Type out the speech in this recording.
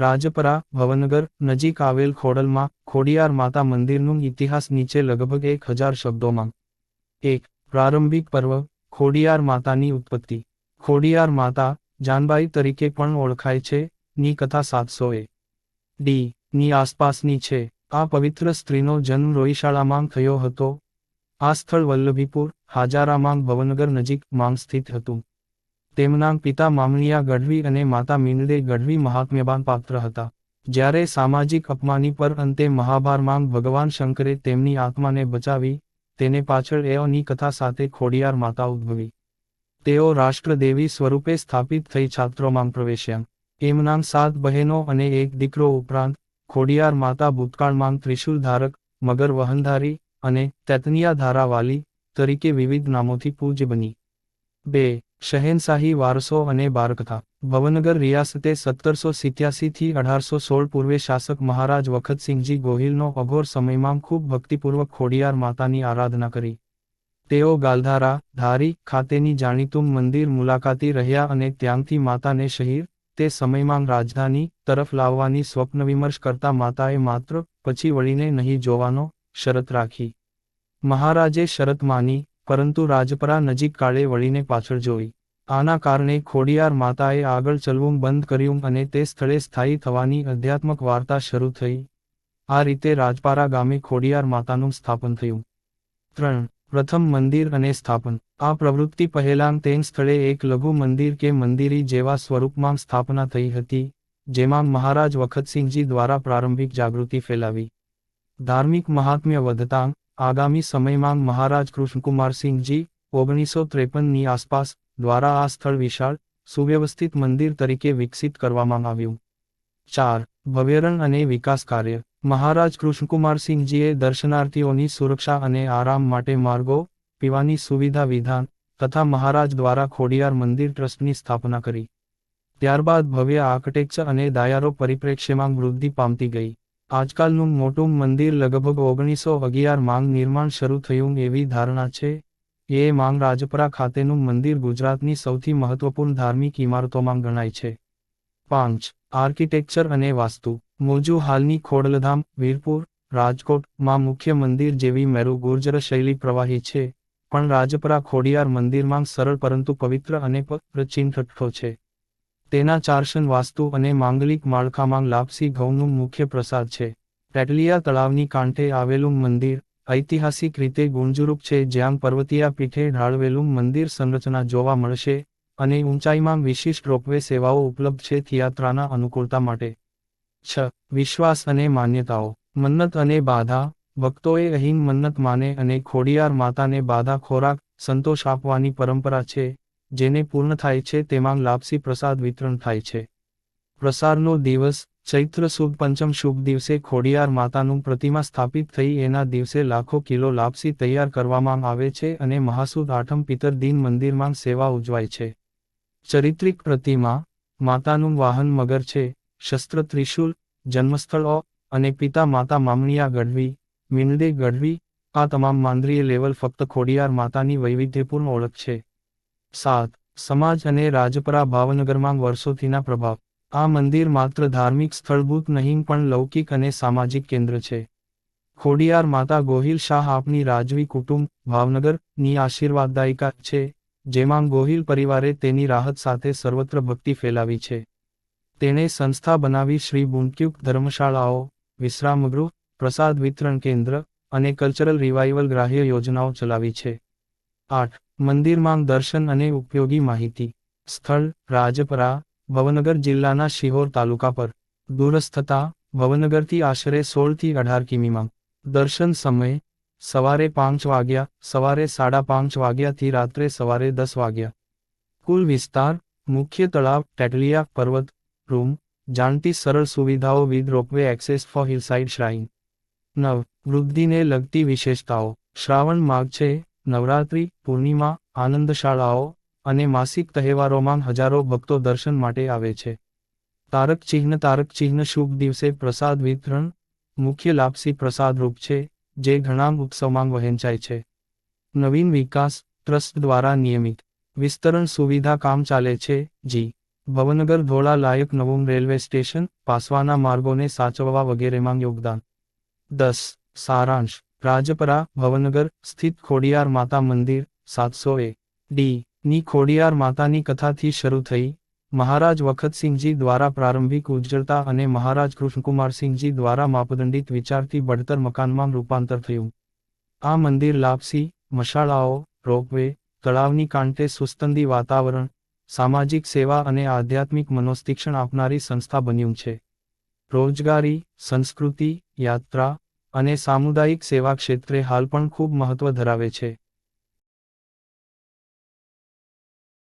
રાજપરા, ભવનગર, નજીક આવેલ ખોડલમાં, ખોડિયાર માતા મંદિરનું ઇતિહાસ નીચે લગભગ એક હજાર શબ્દોમાં. એક, પ્રારંભિક પર્વ, ખોડિયાર માતાની ઉત્પત્તિ. ખોડિયાર માતા, જાનબાઈ તરીકે પણ ઓળખાય છે, ની કથા સાતસો એ. ડી, ની આસપાસની છે. આ પવિત્ર સ્ત્રીનો જન્મ રોઈશાળામાં થયો હતો. આ સ્થળ વલ્લભીપુર, હાજારામાં ભવનગર નજીક માંગ સ્થિત હતું. તેમના પિતા મામણિયા ગઢવી અને માતા મીનડે ગઢવી મહાત્મ્યબાન પાત્ર હતા. જ્યારે સામાજિક અપમાની પર અંતે મહાભારમાં ભગવાન શંકરે તેમની આત્માને બચાવી, તેને પાછળ એઓની કથા સાથે ખોડિયાર માતા ઉદ્ભવી. તેઓ રાષ્ટ્રદેવી સ્વરૂપે સ્થાપિત થઈ છાત્રોમાં પ્રવેશ્યા. એમનામ સાત બહેનો અને એક દીકરો ઉપરાંત, ખોડિયાર માતા ભૂતકાળમાં ત્રિશુલ ધારક, મગર વહનધારી અને તેતનિયા ધારાવાલી તરીકે વિવિધ નામોથી પૂજ્ય બની. બે શહેનશાહી વારસો અને બારકથા ભવનગર રિયાસતે સત્તરસો સિત્યાસીથી અઢારસો સોળ પૂર્વે શાસક મહારાજ વખતસિંહજી ગોહિલનો અઘોર સમયમાં ખૂબ ભક્તિપૂર્વક ખોડિયાર માતાની આરાધના કરી. તેઓ ગાલધારા, ધારી ખાતેની જાણીતું મંદિર મુલાકાતી રહ્યા અને ત્યાંથી માતાને શહીર, તે સમયમાં રાજધાની તરફ લાવવાની સ્વપ્ન વિમર્શ કરતા માતાએ માત્ર પછી વળીને નહીં જોવાનો શરત રાખી. મહારાજે શરત માની પરંતુ રાજપરા નજીક કાળે વળીને પાછળ જોઈ. આના કારણે ખોડિયાર માતાએ આગળ ચલવું બંધ કર્યું અને તે સ્થળે સ્થાયી થવાની અધ્યાત્મક વાર્તા શરૂ થઈ. આ રીતે રાજપારા ગામે ખોડિયાર માતાનું સ્થાપન થયું. ત્રણ. પ્રથમ મંદિર અને સ્થાપન. આ પ્રવૃત્તિ પહેલાં તેન સ્થળે એક લઘુ મંદિર કે મંદિરી જેવા સ્વરૂપમાં સ્થાપના થઈ હતી, જેમાં મહારાજ વખતસિંહજી દ્વારા પ્રારંભિક જાગૃતિ ફેલાવી. ધાર્મિક મહાત્મ્ય વધતાં આગામી સમયમાં મહારાજ કૃષ્ણકુમારસિંહજી ઓગણીસો ત્રેપનની આસપાસ દ્વારા આ સ્થળ વિશાળ, સુવ્યવસ્થિત મંદિર તરીકે વિકસિત કરવામાં આવ્યું. ચાર, ભવ્યરણ અને વિકાસ કાર્ય. મહારાજ કૃષ્ણકુમારસિંહજીએ દર્શનાર્થીઓની સુરક્ષા અને આરામ માટે માર્ગો, પીવાની સુવિધા વિધાન તથા મહારાજ દ્વારા ખોડિયાર મંદિર ટ્રસ્ટની સ્થાપના કરી. ત્યારબાદ ભવ્ય આર્કિટેક્ચર અને દાયારો પરિપ્રેક્ષ્યમાં વૃદ્ધિ પામતી ગઈ. આજકાલનું મોટું મંદિર લગભગ ઓગણીસો અગિયાર માંગ નિર્માણ શરૂ થયું એવી ધારણા છે. એ માંગ રાજપરા ખાતેનું મંદિર ગુજરાતની સૌથી મહત્વપૂર્ણ ધાર્મિક ઇમારતોમાં ગણાય છે. પાંચ, આર્કિટેક્ચર અને વાસ્તુ. મોજુ હાલની ખોડલધામ, વીરપુર, રાજકોટ, માં મુખ્ય મંદિર જેવી મેરુ ગુર્જર શૈલી પ્રવાહી છે. પણ રાજપરા ખોડિયાર મંદિરમાં સરળ પરંતુ પવિત્ર અને પ્રચીન ઠઠ્ઠો છે. તેના ચાર્શન વાસ્તુ અને માંગલિક માળખામાં લાપસી ઘઉંનું મુખ્ય પ્રસાદ છે. પેટલિયા તળાવની કાંઠે આવેલું મંદિર ઐતિહાસિક રીતે ગુંજરૂપ છે જ્યાં પર્વતીયા પીઠે ઢાળવેલું મંદિર સંરચના જોવા મળશે અને ઊંચાઈમાં વિશિષ્ટ રોપવે સેવાઓ ઉપલબ્ધ છે યાત્રાના અનુકૂળતા માટે. છ. વિશ્વાસ અને માન્યતાઓ. મન્નત અને બાધા. ભક્તોએ અહીં મન્નત માને અને ખોડિયાર માતાને બાધા ખોરાક સંતોષ આપવાની પરંપરા છે. જેને પૂર્ણ થાય છે તેમાં લાપસી પ્રસાદ વિતરણ થાય છે. પ્રસારનો દિવસ, ચૈત્ર શુભ, પંચમ શુભ દિવસે ખોડિયાર માતાનું પ્રતિમા સ્થાપિત થઈ એના દિવસે લાખો કિલો લાપસી તૈયાર કરવામાં આવે છે અને મહાસુદ આઠમ પિતર દિન મંદિરમાં સેવા ઉજવાય છે. ચરિત્રિક પ્રતિમા, માતાનું વાહન મગર છે, શસ્ત્ર ત્રિશુલ, જન્મસ્થળ અને પિતા માતા મામણિયા ગઢવી મિનદે ગઢવી, આ તમામ માંદ્રીય લેવલ ફક્ત ખોડિયાર માતાની વૈવિધ્યપૂર્ણ ઓળખ છે. સાત, સમાજ અને રાજપરા ભાવનગરમાં વર્ષોથીના પ્રભાવ. આ મંદિર માત્ર ધાર્મિક સ્થળભૂત નહીં, પણ લૌકિક અને સામાજિક કેન્દ્ર છે. ખોડિયાર માતા ગોહિલ શાહ આપની રાજવી કુટુંબ ભાવનગરની આશીર્વાદદાયિકા છે, જેમાં ગોહિલ પરિવારે તેની રાહત સાથે સર્વત્ર ભક્તિ ફેલાવી છે. તેણે સંસ્થા બનાવી શ્રી બુંટયુક્ત ધર્મશાળાઓ, વિશ્રામગૃહ, પ્રસાદ વિતરણ કેન્દ્ર અને કલ્ચરલ રિવાઇવલ ગ્રાહ્ય યોજનાઓ ચલાવી છે. આઠ મંદિરમાં દર્શન અને ઉપયોગી માહિતી. સ્થળ, રાજપરા, ભવનગર જિલ્લાના શિહોર તાલુકા પર. દૂરસ્થતા, ભવનગરથી આશરે સોળથી અઢાર કિમીમાં. દર્શન સમય, સવારે પાંચ વાગ્યા, સવારે સાડા પાંચ વાગ્યાથી રાત્રે સવારે દસ વાગ્યા. કુલ વિસ્તાર, મુખ્ય તળાવ, ટેટલિયા પર્વત, રૂમ, જાણતી સરળ સુવિધાઓ with ropeway access for hillside shrine. નવ, વૃદ્ધિને લગતી વિશેષતાઓ. શ્રાવણ માગ છે નવરાત્રિ, પૂર્ણિમા આનંદ શાળાઓ અને માસિક તહેવારોમાં હજારો ભક્તો દર્શન માટે આવે છે. તારક ચિહ્ન તારક ચિહ્ન શુભ દિવસે પ્રસાદ વિતરણ મુખ્ય લાપસી પ્રસાદ રૂપ છે, જે ઘણા ઉત્સવમાં વહેંચાય છે. નવીન વિકાસ ટ્રસ્ટ દ્વારા નિયમિત વિસ્તરણ સુવિધા કામ ચાલે છે, જી. ભવનગર ધોળા લાયક નવું રેલવે સ્ટેશન, પાસવાના માર્ગોને સાચવવા વગેરેમાં યોગદાન. દસ. સારાંશ. રાજપરા, ભવનગર સ્થિત ખોડિયાર માતા મંદિર, સાતસો એ. ડી. ની ખોડિયાર માતાની કથાથી શરૂ થઈ. મહારાજ વખતસિંહજી દ્વારા પ્રારંભિક ઉજ્જળતા અને મહારાજ કૃષ્ણકુમારસિંહજી દ્વારા માપદંડિત વિચારથી બઢતર મકાનમાં રૂપાંતર થયું. આ મંદિર લાપસી, મશાળાઓ, રોપવે, તળાવની કાંઠે સુસ્તંદી વાતાવરણ, સામાજિક સેવા અને આધ્યાત્મિક મનોસ્તિક્ષણ આપનારી સંસ્થા બન્યું છે. રોજગારી, સંસ્કૃતિ, યાત્રા અને સામુદાયિક સેવા ક્ષેત્રે હાલ પણ ખૂબ મહત્વ ધરાવે છે.